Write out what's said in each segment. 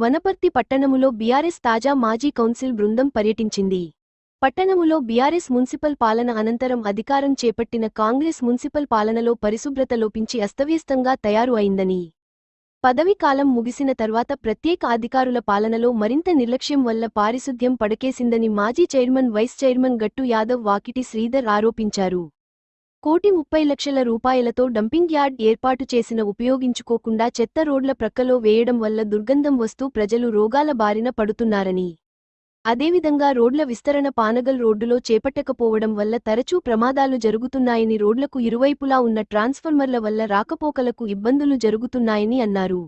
వనపర్తి పట్టణములో బీఆర్ఎస్ తాజా మాజీ కౌన్సిల్ బృందం పర్యటించింది. పట్టణములో బీఆర్ఎస్ మున్సిపల్ పాలన అనంతరం అధికారం చేపట్టిన కాంగ్రెస్ మున్సిపల్ పాలనలో పరిశుభ్రత లోపించి అస్తవ్యస్తంగా తయారు అయిందని. పదవీకాలం ముగిసిన తర్వాత ప్రత్యేక అధికారుల పాలనలో మరింత నిర్లక్ష్యం వల్ల పారిశుద్ధ్యం పడకేసిందని మాజీ chairman vice chairman Gattu Yadav Vakiti Sridhar ఆరోపించారు. కోటి ముప్పై లక్షల రూపాయలతో డంపింగ్ యార్డ్ ఏర్పాటు చేసిన ఉపయోగించుకోకుండా చెత్త రోడ్ల ప్రక్కలో వేయడం వల్ల దుర్గంధం వస్తూ ప్రజలు రోగాల బారిన పడుతున్నారని. అదేవిధంగా రోడ్ల విస్తరణ పానగల్ రోడ్డులో చేపట్టకపోవడం వల్ల తరచూ ప్రమాదాలు జరుగుతున్నాయని రోడ్లకు ఇరువైపులా ఉన్న ట్రాన్స్ఫార్మర్ల వల్ల రాకపోకలకు ఇబ్బందులు జరుగుతున్నాయని అన్నారు.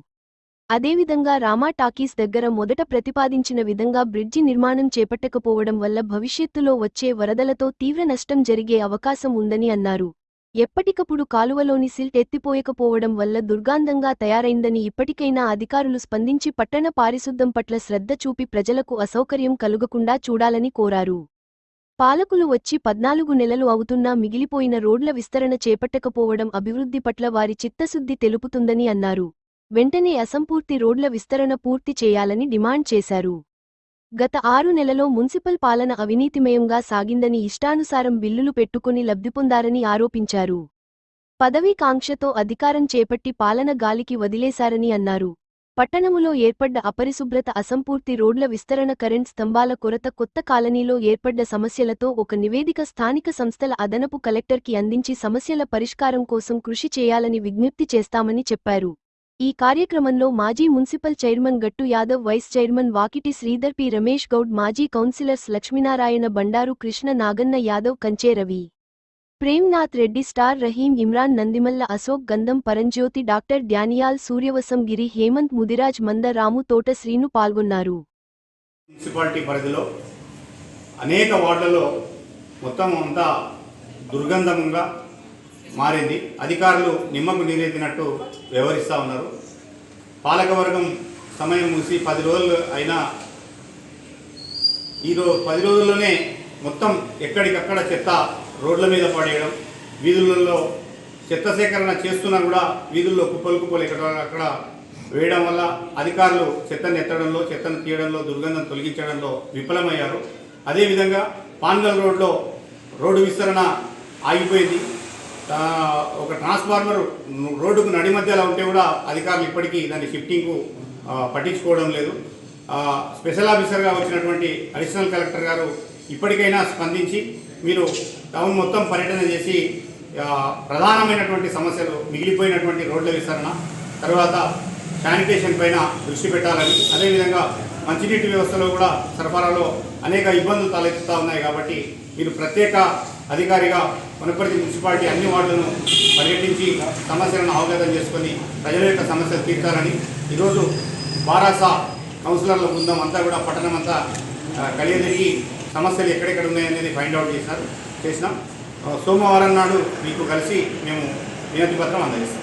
అదేవిధంగా రామా టాకీస్ దగ్గర మొదట ప్రతిపాదించిన విధంగా బ్రిడ్జి నిర్మాణం చేపట్టకపోవడం వల్ల భవిష్యత్తులో వచ్చే వరదలతో తీవ్ర నష్టం జరిగే అవకాశం ఉందని అన్నారు. ఎప్పటికప్పుడు కాలువలోని సిల్ట్ ఎత్తిపోయకపోవడం వల్ల దుర్గాంధంగా తయారైందని ఇప్పటికైనా అధికారులు స్పందించి పట్టణ పారిశుద్ధం పట్ల శ్రద్ధ చూపి ప్రజలకు అసౌకర్యం కలుగకుండా చూడాలని కోరారు. పాలకులు వచ్చి పద్నాలుగు నెలలు అవుతున్నా మిగిలిపోయిన రోడ్ల విస్తరణ చేపట్టకపోవడం అభివృద్ధి పట్ల వారి చిత్తశుద్ధి తెలుపుతుందని అన్నారు. వెంటనే అసంపూర్తి రోడ్ల విస్తరణ పూర్తి చేయాలని డిమాండ్ చేశారు. గత ఆరు నెలలో మున్సిపల్ పాలన అవినీతిమయంగా సాగిందని ఇష్టానుసారం బిల్లులు పెట్టుకుని లబ్ధిపొందారని ఆరోపించారు. పదవీ కాంక్షతో అధికారం చేపట్టి పాలన గాలికి వదిలేశారని అన్నారు. పట్టణములో ఏర్పడ్డ అపరిశుభ్రత అసంపూర్తి రోడ్ల విస్తరణ కరెంట్ స్తంభాల కొరత కొత్త కాలనీలో ఏర్పడ్డ సమస్యలతో ఒక నివేదిక స్థానిక సంస్థల అదనపు కలెక్టర్కి అందించి సమస్యల పరిష్కారం కోసం కృషి చేయాలని విజ్ఞప్తి చేస్తామని చెప్పారు. ఈ కార్యక్రమంలో మాజీ municipal chairman Gattu Yadav vice chairman Vakiti Sridhar P. Ramesh Goud మాజీ councillors Lakshminarayana Bandaru Krishna Naganna Yadav Kanche Ravi. Premnath Reddy star Rahim Imran Nandimalla Ashok Gandham Paramjyothi doctor Daniel Suryavamsam Giri Hemanth Mudiraj Manda Ramu Thota Srinu పాల్గొన్నారు. Municipality పరిధిలో అనేక వార్డులలో మొత్తం అంతా దుర్గంధంగా మారింది. అధికారులు నిమ్మకు నీరెత్తినట్టు వ్యవహరిస్తూ ఉన్నారు. పాలకవర్గం సమయం ముగిసి పది రోజులు అయినా ఈరోజు పది రోజుల్లోనే మొత్తం ఎక్కడికక్కడ చెత్త రోడ్ల మీద పడేయడం వీధులలో చెత్త సేకరణ చేస్తున్నా కూడా వీధుల్లో కుప్పలు కుప్పలు ఎక్కడ అక్కడ వేయడం వల్ల అధికారులు చెత్తను ఎత్తడంలో చెత్తను తీయడంలో దుర్గంధం తొలగించడంలో విఫలమయ్యారు. అదేవిధంగా పాన్గల్ రోడ్లో రోడ్డు విస్తరణ ఆగిపోయింది. ఒక ట్రాన్స్ఫార్మర్ రోడ్డుకు నడి మధ్యలో ఉంటే కూడా అధికారులు ఇప్పటికీ దాని షిఫ్టింగ్కు పట్టించుకోవడం లేదు. స్పెషల్ ఆఫీసర్గా వచ్చినటువంటి అడిషనల్ కలెక్టర్ గారు ఇప్పటికైనా స్పందించి మీరు టౌన్ మొత్తం పర్యటన చేసి ప్రధానమైనటువంటి సమస్యలు మిగిలిపోయినటువంటి రోడ్ల విస్తరణ తర్వాత శానిటేషన్ పైన దృష్టి పెట్టాలని అదేవిధంగా మంచినీటి వ్యవస్థలో కూడా సరఫరాలో అనేక ఇబ్బందులు తలెత్తుతూ ఉన్నాయి కాబట్టి మీరు ప్రత్యేక అధికారిగా మునపర్తి మున్సిపాలిటీ అన్ని వార్డులను పర్యటించి సమస్యలను అవగతం చేసుకొని ప్రజల యొక్క సమస్యలు తీర్చాలని ఈరోజు బారాసా కౌన్సిలర్ల బృందం అంతా కూడా పట్టణం అంతా కలియదిరిగి సమస్యలు ఎక్కడెక్కడ ఉన్నాయనేది ఫైండ్ అవుట్ చేశారు చేసినాం. సోమవారం నాడు మీకు కలిసి మేము వినతి పత్రం అందజేస్తాం.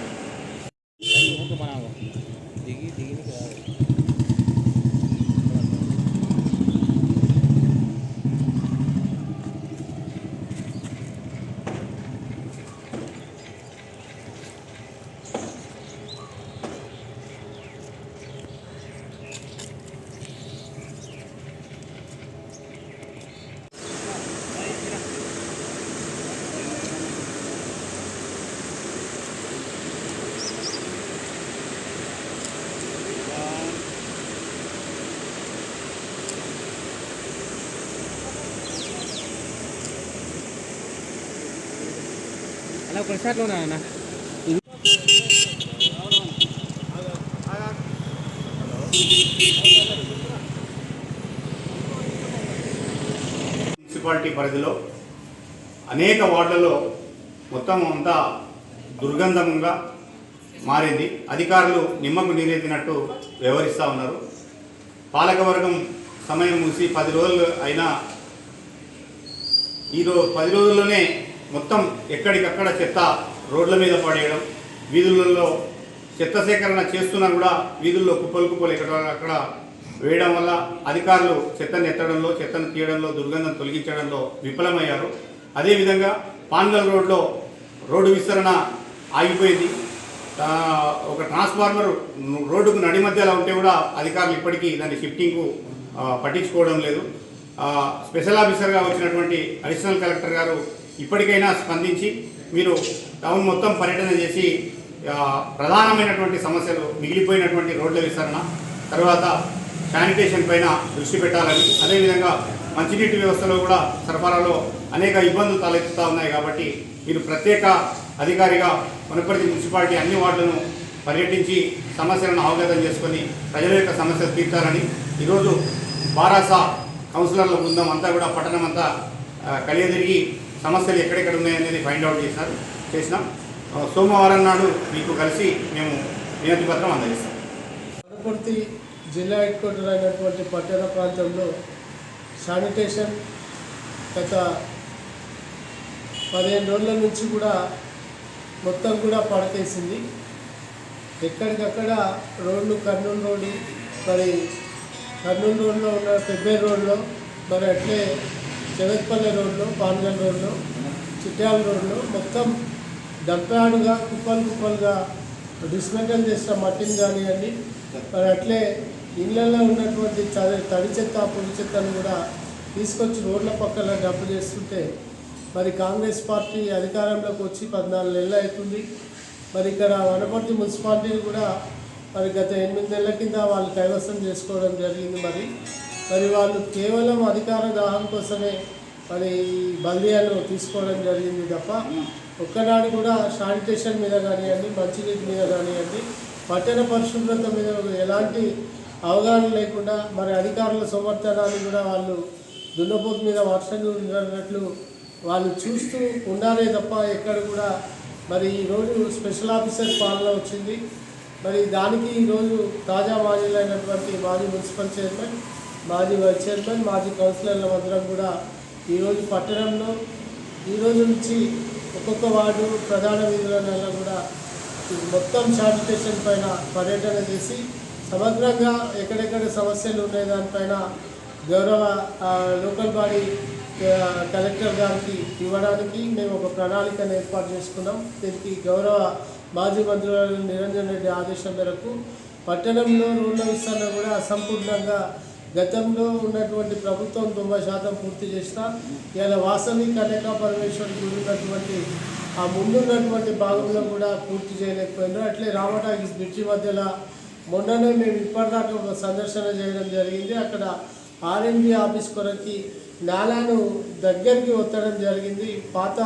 అలా ఒక షాట్లో మున్సిపాలిటీ పరిధిలో అనేక వార్డులలో మొత్తం అంతా దుర్గంధంగా మారింది. అధికారులు నిమ్మకు నీరెత్తినట్టు వ్యవహరిస్తూ ఉన్నారు. పాలకవర్గం సమయం ముగిసి పది రోజులు అయినా ఈరోజు పది రోజుల్లోనే మొత్తం ఎక్కడికక్కడ చెత్త రోడ్ల మీద పడేయడం వీధులలో చెత్త సేకరణ చేస్తున్నా కూడా వీధుల్లో కుప్పలు కుప్పలు ఎక్కడ అక్కడ వేయడం వల్ల అధికారులు చెత్తను ఎత్తడంలో చెత్తను తీయడంలో దుర్గంధం తొలగించడంలో విఫలమయ్యారు. అదేవిధంగా పాన్గల్ రోడ్లో రోడ్డు విస్తరణ ఆగిపోయింది. ఒక ట్రాన్స్ఫార్మర్ రోడ్డుకు నడి మధ్యలో ఉంటే కూడా అధికారులు ఇప్పటికీ దాన్ని షిఫ్టింగ్కు పట్టించుకోవడం లేదు. స్పెషల్ ఆఫీసర్గా వచ్చినటువంటి అడిషనల్ కలెక్టర్ గారు ఇప్పటికైనా స్పందించి మీరు టౌన్ మొత్తం పర్యటన చేసి ప్రధానమైనటువంటి సమస్యలు మిగిలిపోయినటువంటి రోడ్ల విస్తరణ తర్వాత శానిటేషన్ పైన దృష్టి పెట్టాలని అదేవిధంగా మంచినీటి వ్యవస్థలో కూడా సరఫరాలో అనేక ఇబ్బందులు తలెత్తుతూ ఉన్నాయి కాబట్టి మీరు ప్రత్యేక అధికారిగా మునపర్తి మున్సిపాలిటీ అన్ని వార్డులను పర్యటించి సమస్యలను అవగతం చేసుకొని ప్రజల యొక్క సమస్యలు తీర్చాలని ఈరోజు బారాస కౌన్సిలర్ల బృందం అంతా కూడా పట్టణం అంతా కలియదిరిగి సమస్యలు ఎక్కడెక్కడ ఉన్నాయనేది ఫైండ్ అవుట్ చేశారు చేసినాం. సోమవారం నాడు మీకు కలిసి మేము వినతి పత్రం అందజేస్తాం. వనపర్తి జిల్లా హెడ్ క్వార్టర్ అయినటువంటి పట్టణ ప్రాంతంలో శానిటేషన్ గత పదిహేను రోజుల నుంచి కూడా మొత్తం కూడా పడకేసింది. ఎక్కడికక్కడ రోడ్లు కర్నూలు రోడ్డు మరి కర్నూలు రోడ్లో ఉన్న పెబ్బేరు రోడ్లో మరి అట్లే జగత్పల్లి రోడ్లో పాన్గల్ రోడ్లో చిట్యాల రోడ్లో మొత్తం దప్పాడుగా కుప్పలు కుప్పలుగా డిస్మెంటల్ చేసిన మట్టిని కానివ్వండి మరి అట్లే ఇళ్ళల్లో ఉన్నటువంటి చ- తడి చెత్త పొడి చెత్తను కూడా తీసుకొచ్చి రోడ్ల పక్కన డబ్బు చేస్తుంటే మరి కాంగ్రెస్ పార్టీ అధికారంలోకి వచ్చి పద్నాలుగు నెలలు అవుతుంది. మరి ఇక్కడ వనపర్తి మున్సిపాలిటీని కూడా మరి గత ఎనిమిది నెలల కింద వాళ్ళు కైవసం చేసుకోవడం జరిగింది. మరి మరి వాళ్ళు కేవలం అధికార దాహం కోసమే మరి ఈ తీసుకోవడం జరిగింది తప్ప ఒక్కనాడు కూడా శానిటేషన్ మీద కానివ్వండి మంచినీటి మీద కానివ్వండి పట్టణ పరిశుభ్రత మీద ఎలాంటి అవగాహన లేకుండా మరి అధికారుల సమర్థనాన్ని కూడా వాళ్ళు దున్నపోతు మీద వర్షం ఉండనట్లు వాళ్ళు చూస్తూ ఉండాలే తప్ప ఎక్కడ కూడా మరి ఈరోజు స్పెషల్ ఆఫీసర్ పాలన వచ్చింది. మరి దానికి ఈరోజు తాజా మాజీలైనటువంటి మాజీ మున్సిపల్ చైర్మన్ మాజీ వైస్ చైర్మన్ మాజీ కౌన్సిలర్ల అందరం కూడా ఈరోజు పట్టణంలో ఈరోజు నుంచి ఒక్కొక్క వార్డు ప్రధాన వీధులలో కూడా మొత్తం శానిటేషన్ పైన పర్యటన చేసి సమగ్రంగా ఎక్కడెక్కడ సమస్యలు ఉన్నాయి దానిపైన గౌరవ లోకల్ బాడీ కలెక్టర్ గారికి ఇవ్వడానికి మేము ఒక ప్రణాళికను ఏర్పాటు చేసుకున్నాం. దీనికి గౌరవ మాజీ మంత్రులు నిరంజన్ రెడ్డి ఆదేశం మేరకు పట్టణంలో రోడ్ల విస్తరణ కూడా అసంపూర్ణంగా గతంలో ఉన్నటువంటి ప్రభుత్వం తొంభై శాతం పూర్తి చేసిన ఇలా వాసవి కన్యకా పరమేశ్వర్ గుడి ఉన్నటువంటి ఆ ముందున్నటువంటి భాగంలో కూడా పూర్తి చేయలేకపోయినారు అట్లే రామటాకి బ్రిడ్జి మధ్యలో మొన్ననే మేము ఇప్పటిదాకా ఒక సందర్శన చేయడం జరిగింది. అక్కడ ఆర్ఎండ్బి ఆఫీస్ కొరకి నాలాను దగ్గరికి ఒత్తడం జరిగింది. పాత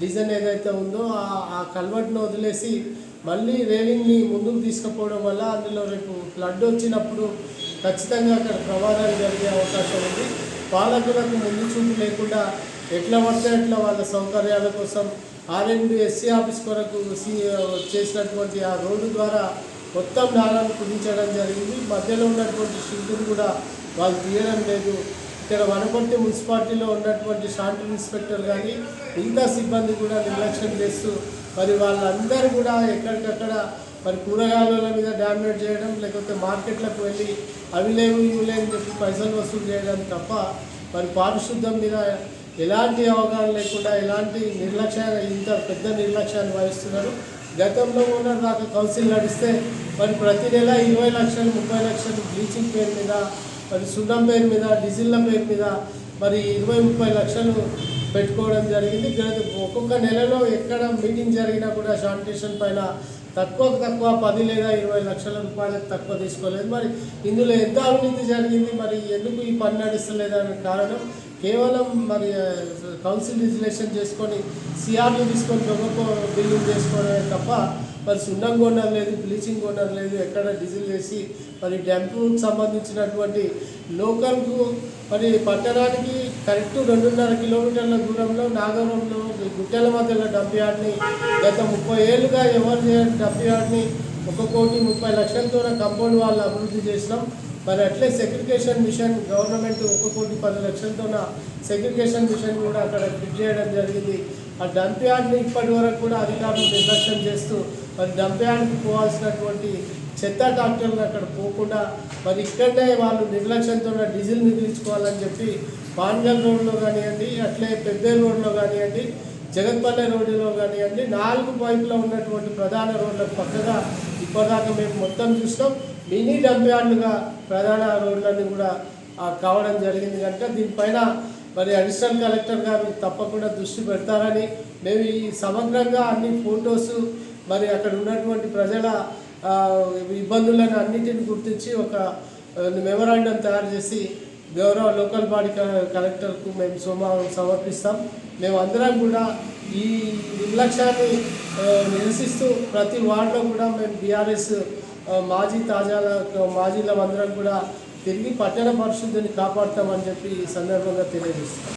డిజైన్ ఏదైతే ఉందో ఆ ఆ కల్వర్ట్ను వదిలేసి మళ్ళీ రేలింగ్ని ముందుకు తీసుకుపోవడం వల్ల అందులో రేపు ఫ్లడ్ వచ్చినప్పుడు ఖచ్చితంగా అక్కడ ప్రమాదాలు జరిగే అవకాశం ఉంది. పాలకులకు ముందు చూపు లేకుండా ఎట్లా పడితే అట్లా వాళ్ళ సౌకర్యాల కోసం ఆర్ఎండ్బి ఎస్సీ ఆఫీస్ కొరకు సి చేసినటువంటి ఆ రోడ్డు ద్వారా మొత్తం నాలను కుదించడం జరిగింది. మధ్యలో ఉన్నటువంటి షిల్డ్ని కూడా వాళ్ళు తీయడం లేదు. ఇక్కడ వనపర్తి మున్సిపాలిటీలో ఉన్నటువంటి శాంతి ఇన్స్పెక్టర్ కానీ మిగతా సిబ్బంది కూడా నిర్లక్ష్యం చేస్తూ మరి వాళ్ళందరూ కూడా ఎక్కడికక్కడ మరి కూరగాయల మీద డామినేట్ చేయడం లేకపోతే మార్కెట్లకు వెళ్ళి అవి లేవు ఇవి లేని చెప్పి పైసలు వసూలు చేయడం తప్ప మరి పారిశుద్ధం మీద ఎలాంటి అవగాహన లేకుండా ఎలాంటి నిర్లక్ష్యాన్ని ఇంత పెద్ద నిర్లక్ష్యాన్ని వహిస్తున్నారు. గతంలో ఉన్న దాకా కౌన్సిల్ నడిస్తే మరి ప్రతి నెల ఇరవై లక్షలు ముప్పై లక్షలు బ్లీచింగ్ పేరు మీద మరి సున్నం పేరు మీద డీజిల్ల పేరు మీద మరి ఇరవై ముప్పై లక్షలు పెట్టుకోవడం జరిగింది. గత ఒక్కొక్క నెలలో ఎక్కడ మీటింగ్ జరిగినా కూడా శానిటేషన్ పైన తక్కువ తక్కువ పది లేదా ఇరవై లక్షల రూపాయలకు తక్కువ తీసుకోలేదు. మరి ఇందులో ఎంత అవినీతి జరిగింది? మరి ఎందుకు ఈ పని నడుస్తలేదనే కారణం కేవలం మరి కౌన్సిల్ రిజిలేషన్ చేసుకొని సిఆర్లు తీసుకొని దొంగ బిల్లు చేసుకోవడమే తప్ప మరి సున్నం కొనడం లేదు బ్లీచింగ్ కొనడం లేదు ఎక్కడ డీజిల్ వేసి మరి డంపుకు సంబంధించినటువంటి లోకల్కు మరి పట్టణానికి కరెక్ట్ రెండున్నర కిలోమీటర్ల దూరంలో నాగవరంలో గుట్టెల మధ్యలో డంప్ యార్డ్ని గత ముప్పై ఏళ్ళుగా ఎవరు చేయని డంప్ యార్డ్ని ఒక కోటి ముప్పై లక్షలతో కంపౌండ్ వాళ్ళు అభివృద్ధి చేసినాం. మరి అట్లే సెగ్రిగేషన్ మిషన్ గవర్నమెంట్ ఒక కోటి పది లక్షలతో సెగ్రిగేషన్ మిషన్ కూడా అక్కడ ఫిట్ చేయడం జరిగింది. ఆ డంప్ యార్డ్ని ఇప్పటి వరకు కూడా అధికారులు నిర్లక్ష్యం చేస్తూ మరి డంప్ పోవాల్సినటువంటి చెత్త డాక్టర్లు అక్కడ పోకుండా మరి ఇక్కడనే వాళ్ళు నిర్లక్ష్యంతో డీజిల్ మిగిలించుకోవాలని చెప్పి పాంగల్ రోడ్లో కానివ్వండి అట్లే పెద్దేరు రోడ్లో కానివ్వండి జగత్పల్లె రోడ్డులో కానివ్వండి నాలుగు పాయింట్లో ఉన్నటువంటి ప్రధాన రోడ్లకు పక్కగా ఇప్పటిదాకా మేము మొత్తం చూసినాం. మినీ డంప్ యార్డులుగా ప్రధాన రోడ్లన్నీ కూడా కావడం జరిగింది కనుక దీనిపైన మరి అడిషనల్ కలెక్టర్ గారు తప్పకుండా దృష్టి పెడతారని మేము ఈ సమగ్రంగా అన్ని ఫొటోస్ మరి అక్కడ ఉన్నటువంటి ప్రజల ఇబ్బందులను అన్నిటిని గుర్తించి ఒక మెమరాండం తయారు చేసి గౌరవ లోకల్ బాడీ కలెక్టర్కు మేము సోమవారం సమర్పిస్తాం. మేము అందరం కూడా ఈ నిర్లక్ష్యాన్ని నిరసిస్తూ ప్రతి వార్డులో కూడా మేము బీఆర్ఎస్ మాజీ తాజాల మాజీల అందరం కూడా తిరిగి పట్టణ పరిశుద్ధిని కాపాడుతామని చెప్పి ఈ సందర్భంగా తెలియజేస్తాం